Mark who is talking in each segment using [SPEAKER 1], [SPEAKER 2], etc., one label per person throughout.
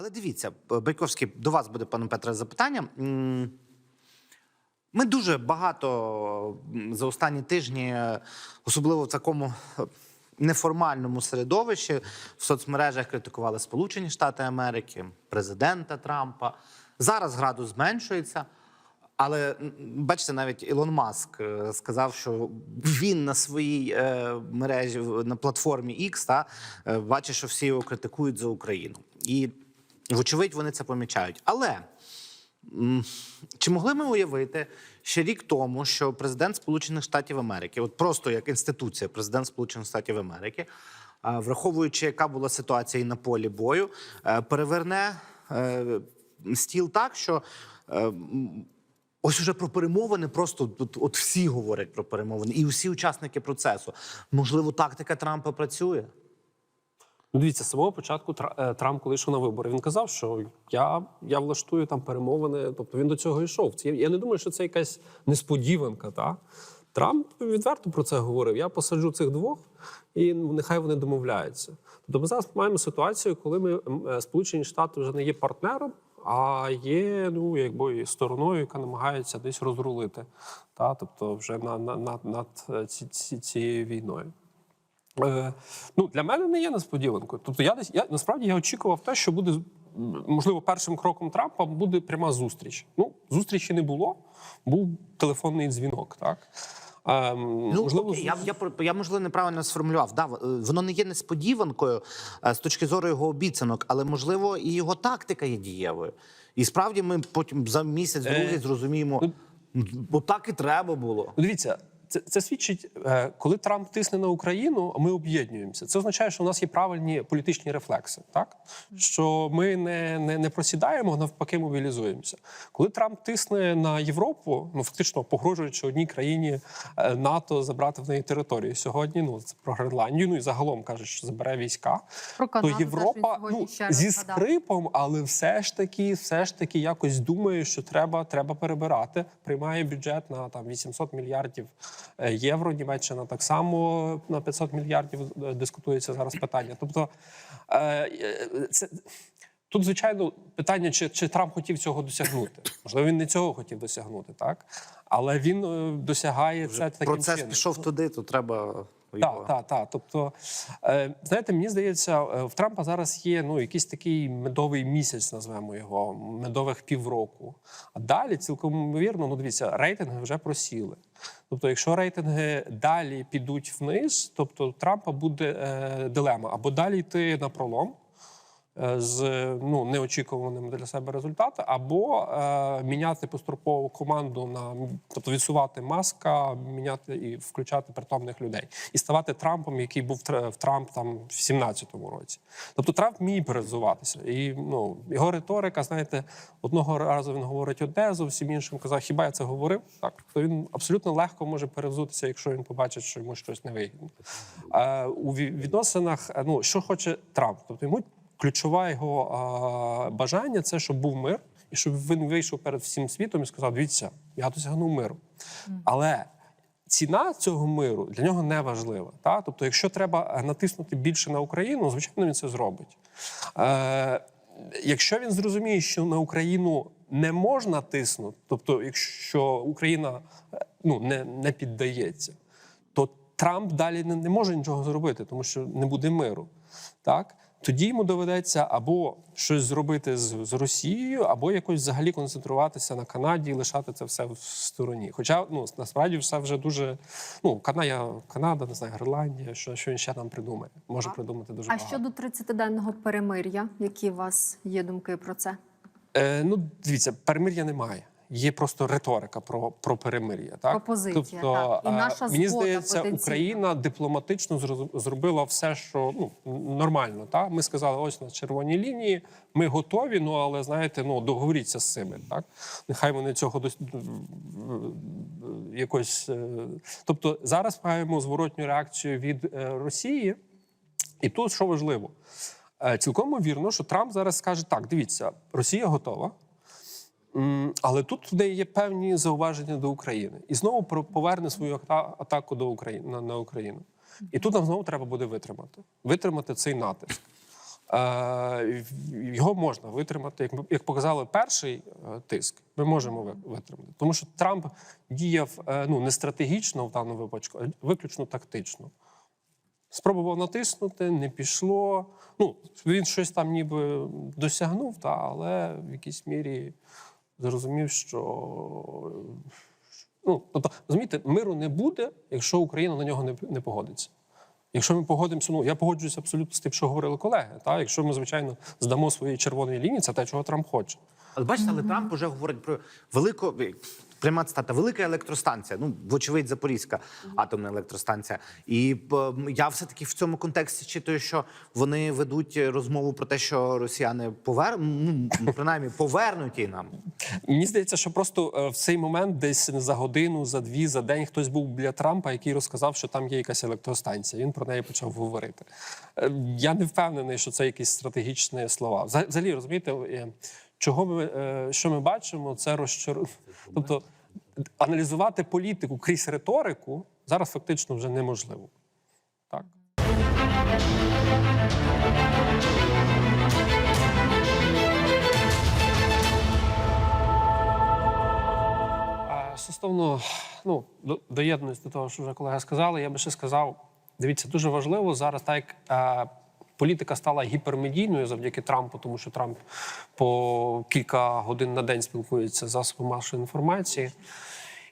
[SPEAKER 1] Але дивіться, Байковський, до вас буде, пане Петре, запитання. Ми дуже багато за останні тижні, е, особливо в такому е, неформальному середовищі, в соцмережах критикували Сполучені Штати Америки, президента Трампа. Зараз градус зменшується. Але бачите, навіть Ілон Маск е, сказав, що він на своїй е, мережі на платформі X та, е, бачить, що всі його критикують за Україну. І вочевидь вони це помічають. Але чи могли ми уявити ще рік тому, що президент Сполучених Штатів Америки, от просто як інституція, президент Сполучених Штатів Америки, враховуючи, яка була ситуація і на полі бою, е, переверне е, стіл так, що е, ось уже про перемовини просто от, от всі говорять про перемовини, і усі учасники процесу. Можливо, тактика Трампа працює.
[SPEAKER 2] Ну, дивіться, з самого початку е, Трамп, коли йшов на вибори, він казав, що я, я влаштую там перемовини. Тобто він до цього йшов. Це я не думаю, що це якась несподіванка. Та? Трамп відверто про це говорив. Я посаджу цих двох, і нехай вони домовляються. Тобто ми зараз маємо ситуацію, коли ми е, Сполучені Штати вже не є партнером, а є ну якби стороною, яка намагається десь розрулити. Та? Тобто, вже на, на, над е, ці, ці, цією війною. Е, ну, для мене не є несподіванкою. Тобто, я десь я насправді я очікував те, що буде можливо першим кроком Трампа буде пряма зустріч. Ну, зустрічі не було, був телефонний дзвінок. Так ем,
[SPEAKER 1] Ну,
[SPEAKER 2] можливо,
[SPEAKER 1] я, я, я, можливо, неправильно сформулював. Да, е, воно не є несподіванкою е, з точки зору його обіцянок, але можливо і його тактика є дієвою. І справді ми потім за місяць другий
[SPEAKER 2] Е,
[SPEAKER 1] зрозуміємо, бо так і треба було.
[SPEAKER 2] Ну, Дивіться, це, це свідчить, е, коли Трамп тисне на Україну, ми об'єднуємося. Це означає, що у нас є правильні політичні рефлекси, так що ми не, не, не просідаємо, навпаки, мобілізуємося. Коли Трамп тисне на Європу, ну фактично погрожуючи одній країні е, НАТО забрати в неї територію сьогодні. Ну це про Гренландію. Ну і загалом каже, що забере війська.
[SPEAKER 3] Про
[SPEAKER 2] То
[SPEAKER 3] Канаду
[SPEAKER 2] Європа ну, зі скрипом, але все ж таки, все ж таки якось думає, що треба, треба перебирати. Приймає бюджет на там 800 мільярдів євро. Німеччина так само на 500 мільярдів е, дискутується зараз питання. Тобто е, е, це. Тут, звичайно, питання, чи, чи Трамп хотів цього досягнути. Можливо, він не цього хотів досягнути, так? Але він е, досягає це таким
[SPEAKER 1] Процес
[SPEAKER 2] чином.
[SPEAKER 1] пішов туди, то треба.
[SPEAKER 2] Так, так, так. Тобто, е, знаєте, мені здається, е, в Трампа зараз є ну, якийсь такий медовий місяць, назвемо його, медових півроку. А далі, цілком ймовірно, ну дивіться, рейтинги вже просіли. Тобто, якщо рейтинги далі підуть вниз, тобто Трампа буде е, дилема або далі йти на пролом. Е, З ну неочікуваним для себе результатом, або е, міняти поступово команду на тобто відсувати маска, міняти і включати притомних людей, і ставати Трампом, який був в Трамп там в 17-му році. Тобто Трамп вміє перезуватися. І ну його риторика, знаєте, одного разу він говорить одне, зовсім іншим казав, хіба я це говорив? Так, то він абсолютно легко може перевзутися, якщо він побачить, що йому щось не вигідно. Е, у відносинах, е, ну що хоче Трамп, тобто йому ключове його а, бажання це щоб був мир, і щоб він вийшов перед всім світом і сказав: дивіться, я досягнув миру. Але ціна цього миру для нього не важлива. Та? Тобто, якщо треба е, натиснути більше на Україну, звичайно, він це зробить. Е, якщо він зрозуміє, що на Україну не можна тиснути, тобто, якщо Україна е, ну, не, не піддається, то Трамп далі не, не може нічого зробити, тому що не буде миру. Так? Тоді йому доведеться або щось зробити з, з Росією, або якось взагалі концентруватися на Канаді і лишати це все в стороні. Хоча ну насправді все вже дуже ну Канада, Канада, не знаю, Гренландія, що, що він ще там придумає. Може
[SPEAKER 3] А-
[SPEAKER 2] придумати дуже
[SPEAKER 3] А
[SPEAKER 2] багато.
[SPEAKER 3] щодо 30-денного перемир'я, які у вас є думки про це?
[SPEAKER 2] Е, ну, дивіться, перемир'я немає. Є просто риторика про, про перемир'я. Так?
[SPEAKER 3] Пропозиція,
[SPEAKER 2] тобто,
[SPEAKER 3] так. І наша
[SPEAKER 2] мені здається. Україна дипломатично зробила все, що ну, нормально. Так? Ми сказали, ось на червоній лінії, ми готові, ну але знаєте, ну договоріться з цими. Так? Нехай вони цього дос... якось. е, Тобто зараз маємо зворотню реакцію від е, Росії. І тут що важливо, Е, цілком вірно, що Трамп зараз скаже: так, дивіться, Росія готова. Але тут в неї є певні зауваження до України, і знову поверне свою атаку до України на, Україну. І тут нам знову треба буде витримати. Витримати цей натиск. Е, його можна витримати. Як, як показали перший е, тиск, ми можемо витримати. Тому що Трамп діяв е, ну, не стратегічно в даному випадку, а виключно тактично. Спробував натиснути, не пішло. Ну, він щось там ніби досягнув, та, але в якійсь мірі зрозумів, що. Ну, тобто, розумієте, миру не буде, якщо Україна на нього не, не погодиться. Якщо ми погодимося, ну я погоджуюся абсолютно з тим, що говорили колеги. Та? Якщо ми, звичайно, здамо свої червоні лінії, це те, чого Трамп хоче.
[SPEAKER 1] Але бачите, але Трамп вже говорить про велику пряма цитата, велика електростанція. Ну, вочевидь, Запорізька атомна електростанція. І я все-таки в цьому контексті читаю, що вони ведуть розмову про те, що росіяни повер... ну, принаймні повернуть її нам.
[SPEAKER 2] Мені здається, що просто е, в цей момент, десь за годину, за дві, за день хтось був біля Трампа, який розказав, що там є якась електростанція. Він про неї почав говорити. Е, Я не впевнений, що це якісь стратегічні слова. Взагалі, розумієте, е, чого ми що ми бачимо, це розчар... Тобто аналізувати політику крізь риторику зараз фактично вже неможливо. Так. Стосовно ну, до- доєднуюсь до того, що вже колеги сказали, я би ще сказав: дивіться, дуже важливо зараз, так як е, політика стала гіпермедійною завдяки Трампу, тому що Трамп по кілька годин на день спілкується з засобами масової інформації.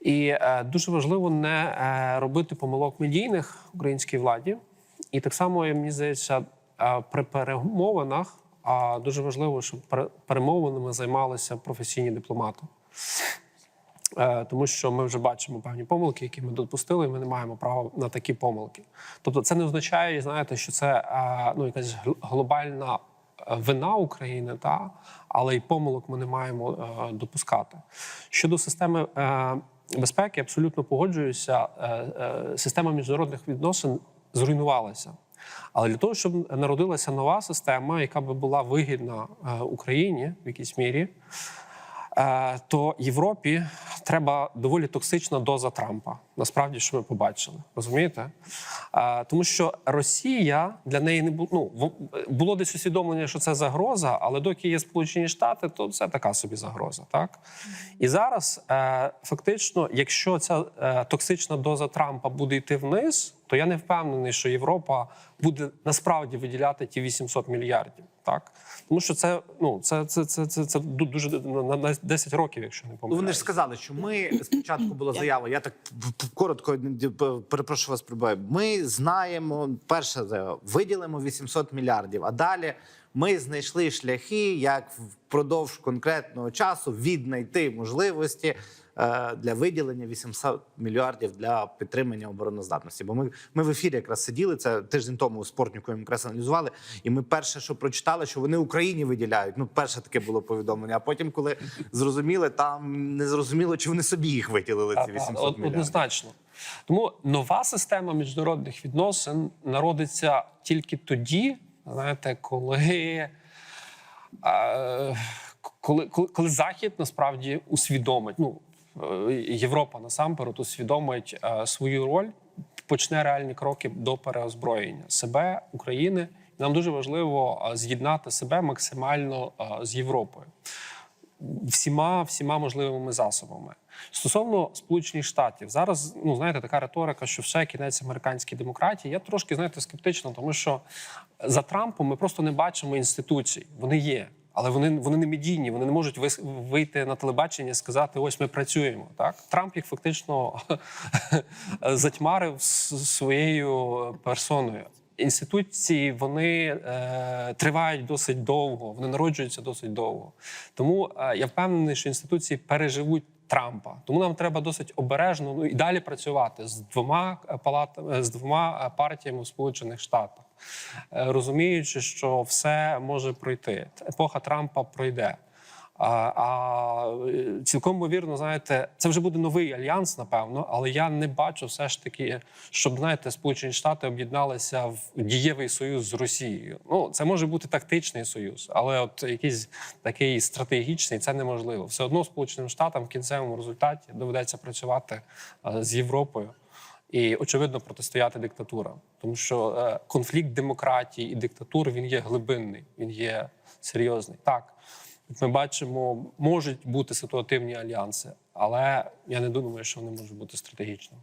[SPEAKER 2] І е, дуже важливо не е, робити помилок медійних українській владі. І так само, мені здається, е, при перемовинах а дуже важливо, щоб перемовинами займалися професійні дипломати. Е, Тому що ми вже бачимо певні помилки, які ми допустили, і ми не маємо права на такі помилки. Тобто, це не означає, знаєте, що це е, ну, якась глобальна е, вина України, та але й помилок ми не маємо допускати. Щодо системи безпеки, абсолютно погоджуюся. Система міжнародних відносин зруйнувалася. Але для того, щоб народилася нова система, яка би була вигідна Україні в якійсь мірі, то Європі треба доволі токсична доза Трампа. Насправді, що ми побачили, розумієте? Е, Тому що Росія для неї не було. Ну було десь усвідомлення, що це загроза, але доки є Сполучені Штати, то це така собі загроза. Так і зараз е, фактично, якщо ця е, токсична доза Трампа буде йти вниз, то я не впевнений, що Європа буде насправді виділяти ті 800 мільярдів. Так тому що це ну це це, це, це, це дуже на, на 10 років, якщо не
[SPEAKER 1] Ну,
[SPEAKER 2] помиляюсь.
[SPEAKER 1] вони ж сказали, що ми спочатку була заява. Я так коротко перепрошую вас, прибаю. Ми знаємо, перше виділимо 800 мільярдів, а далі. Ми знайшли шляхи, як впродовж конкретного часу віднайти можливості е, для виділення 800 мільярдів для підтримання обороноздатності. Бо ми, ми в ефірі якраз сиділи це тиждень тому у спортнику ми якраз аналізували. І ми перше, що прочитали, що вони Україні виділяють. Ну, перше таке було повідомлення. А потім, коли зрозуміли, там не зрозуміло, чи вони собі їх виділили. Ці
[SPEAKER 2] Так, так,
[SPEAKER 1] 800 мільярдів.
[SPEAKER 2] Однозначно. Тому нова система міжнародних відносин народиться тільки тоді, знаєте, коли, коли, коли, Захід насправді усвідомить, ну е, Європа насамперед усвідомить е, свою роль, почне реальні кроки до переозброєння себе, України. Нам дуже важливо е, з'єднати себе максимально з Європою всіма всіма можливими засобами. Стосовно Сполучених Штатів, зараз ну знаєте, така риторика, що все кінець американській демократії. Я трошки знаєте скептично, тому що за Трампом ми просто не бачимо інституцій. Вони є. Але вони, вони не медійні, вони не можуть вийти на телебачення і сказати: ось ми працюємо. Так Трамп їх фактично затьмарив своєю персоною. Інституції вони е, тривають досить довго, вони народжуються досить довго. Тому е, я впевнений, що інституції переживуть Трампа. Тому нам треба досить обережно ну і далі працювати з двома е, палатами, з двома е, партіями в Сполучених Штатах, е, розуміючи, що все може пройти. Епоха Трампа пройде. А, а цілком ймовірно, знаєте, це вже буде новий альянс, напевно, але я не бачу все ж таки, щоб знаєте, Сполучені Штати об'єдналися в дієвий союз з Росією. Ну це може бути тактичний союз, але от якийсь такий стратегічний це неможливо. Все одно Сполученим Штатам в кінцевому результаті доведеться працювати е, з Європою. і очевидно протистояти диктатурам, тому що е, конфлікт демократії і диктатур він є глибинний, він є серйозний. Так, ми бачимо, можуть бути ситуативні альянси, але я не думаю, що вони можуть бути стратегічними.